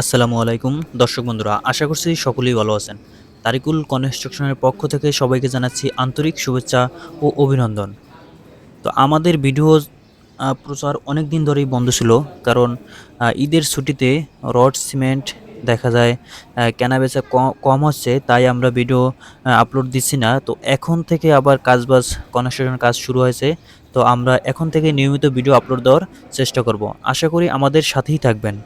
আসসালামু আলাইকুম। দর্শক বন্ধুরা, আশা করছি সকলেই ভালো আছেন। তারিকুল কনস্ট্রাকশনের পক্ষ থেকে সবাইকে জানাচ্ছি আন্তরিক শুভেচ্ছা ও অভিনন্দন। তো আমাদের ভিডিও প্রচার অনেক দিন ধরেই বন্ধ ছিল, কারণ ঈদের ছুটিতে রড, সিমেন্ট দেখা যায় কেনাবেচা কম হচ্ছে, তাই আমরা ভিডিও আপলোড দিচ্ছি না। তো এখন থেকে আবার কাজবাজ কনস্ট্রাকশন কাজ শুরু হয়েছে, তো আমরা এখন থেকে নিয়মিত ভিডিও আপলোড দেওয়ার চেষ্টা করব। আশা করি আমাদের সাথেই থাকবেন।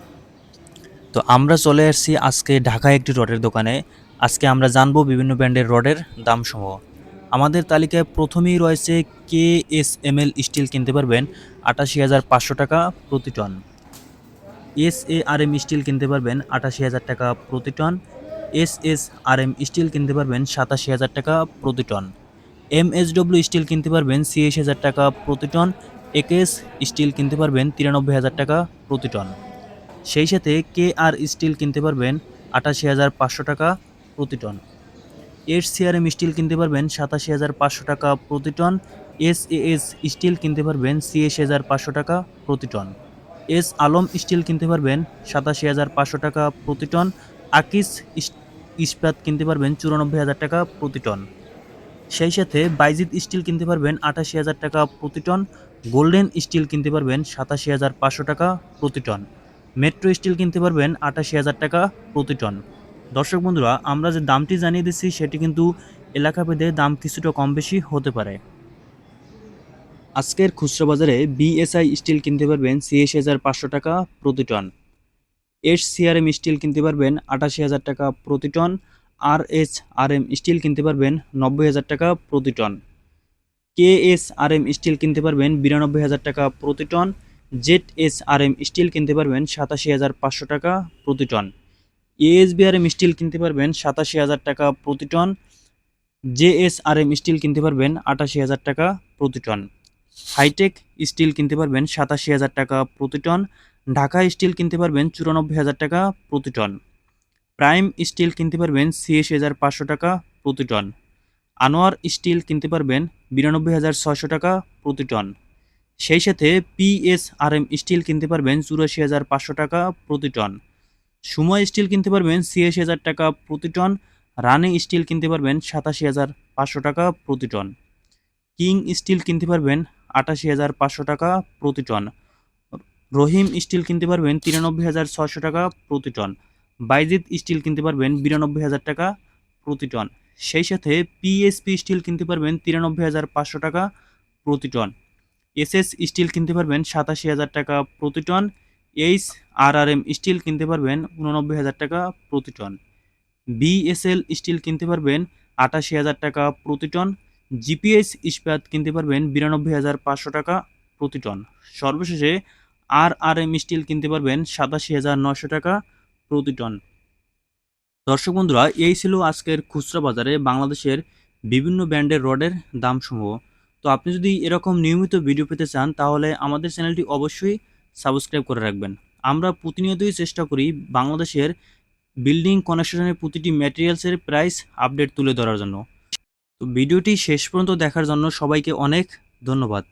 তো আমরা চলে আসছি আজকে ঢাকায় একটি রডের দোকানে। আজকে আমরা জানব বিভিন্ন ব্র্যান্ডের রডের দামসমূহ। আমাদের তালিকায় প্রথমেই রয়েছে K S M L steel কিনতে পারবেন আটাশি হাজার পাঁচশো টাকা প্রতি ton. S A R M steel কিনতে পারবেন আটাশি হাজার টাকা প্রতি ton. S S R M steel কিনতে পারবেন সাতাশি হাজার টাকা প্রতি ton. M S W steel কিনতে পারবেন ছিয়াশ হাজার টাকা প্রতি টন। একেএস স্টিল কিনতে পারবেন তিরানব্বই হাজার টাকা প্রতি টন। সেই সাথে কে আর স্টিল কিনতে পারবেন আটাশি হাজার পাঁচশো টাকা প্রতি টন। এস সিআরএম স্টিল কিনতে পারবেন সাতাশি হাজার পাঁচশো টাকা প্রতি টন। এস এস স্টিল কিনতে পারবেন ছিয়াশ হাজার পাঁচশো টাকা প্রতি টন। এস আলম স্টিল কিনতে পারবেন সাতাশি হাজার পাঁচশো টাকা প্রতি টন। আকিস ইস্পাত কিনতে পারবেন চুরানব্বই হাজার টাকা প্রতি টন। সেই সাথে বাইজিৎ স্টিল কিনতে পারবেন আটাশি হাজার টাকা প্রতি টন। গোল্ডেন স্টিল কিনতে পারবেন সাতাশি হাজার পাঁচশো টাকা প্রতি টন। মেট্রো স্টিল কিনতে পারবেন আটাশি হাজার টাকা প্রতি টন। দর্শক বন্ধুরা, আমরা যে দামটি জানিয়ে দিচ্ছি, সেটি কিন্তু এলাকাভেদে দাম কিছুটা কম বেশি হতে পারে। আজকের খুচরা বাজারে বিএসআই স্টিল কিনতে পারবেন ছিয়াশি হাজার পাঁচশো টাকা প্রতি টন। এস সিআরএম স্টিল কিনতে পারবেন আটাশি হাজার টাকা প্রতি ton. R S R M steel কিনতে পারবেন নব্বই হাজার টাকা প্রতি ton. K S R M steel কিনতে পারবেন বিরানব্বই হাজার টাকা প্রতি ton. Z S R M steel কিনতে পারবেন সাতাশি হাজার পাঁচশো টাকা প্রতি টন। এএসবিআরএম স্টিল কিনতে পারবেন সাতাশি হাজার টাকা প্রতি টন। জেএসআরএম স্টিল কিনতে পারবেন আটাশি হাজার টাকা প্রতি টন। হাইটেক স্টিল কিনতে পারবেন সাতাশি হাজার টাকা প্রতি টন। ঢাকা স্টিল কিনতে পারবেন চুরানব্বই হাজার টাকা প্রতি টন। প্রাইম স্টিল কিনতে পারবেন ছিয়াশি হাজার পাঁচশো টাকা প্রতি টন। আনোয়ার স্টিল কিনতে পারবেন বিরানব্বই হাজার ছয়শো টাকা প্রতি টন। সেই সাথে পিএসআরএম স্টিল কিনতে পারবেন চুরাশি হাজার পাঁচশো টাকা প্রতি টন সুময় স্টিল কিনতে পারবেন ছিয়াশি হাজার টাকা প্রতি টন রানি স্টিল কিনতে পারবেন সাতাশি হাজার পাঁচশো টাকা প্রতি টন কিং স্টিল কিনতে পারবেন আটাশি হাজার পাঁচশো টাকা প্রতি টন রহিম স্টিল কিনতে পারবেন তিরানব্বই হাজার ছশো টাকা প্রতি টন বাইজিৎ স্টিল কিনতে পারবেন বিরানব্বই হাজার টাকা প্রতি টন সেই সাথে পিএসপি স্টিল কিনতে পারবেন তিরানব্বই হাজার পাঁচশো টাকা প্রতি টন এসএস স্টিল কিনতে পারবেন সাতাশি হাজার টাকা প্রতি ton, H R R M steel কিনতে পারবেন উননব্বই হাজার টাকা প্রতি টন, বিএসএল স্টিল কিনতে পারবেন আটাশি হাজার টাকা প্রতি টন, জিপিএস ইস্পাত কিনতে পারবেন বিরানব্বই হাজার পাঁচশো টাকা প্রতি টন, সর্বশেষে আর আর এম স্টিল কিনতে পারবেন সাতাশি হাজার নশো টাকা প্রতি টন। দর্শক বন্ধুরা, এই ছিল আজকের খুচরা বাজারে বাংলাদেশের বিভিন্ন ব্র্যান্ডের রডের দামসমূহ। তো আপনি যদি এরকম নিয়মিত ভিডিও পেতে চান, তাহলে আমাদের চ্যানেলটি অবশ্যই সাবস্ক্রাইব করে রাখবেন। আমরা প্রতিনিয়তই চেষ্টা করি বাংলাদেশের বিল্ডিং কনস্ট্রাকশনের প্রতিটি ম্যাটেরিয়ালসের প্রাইস আপডেট তুলে ধরার জন্য। তো ভিডিওটি শেষ পর্যন্ত দেখার জন্য সবাইকে অনেক ধন্যবাদ।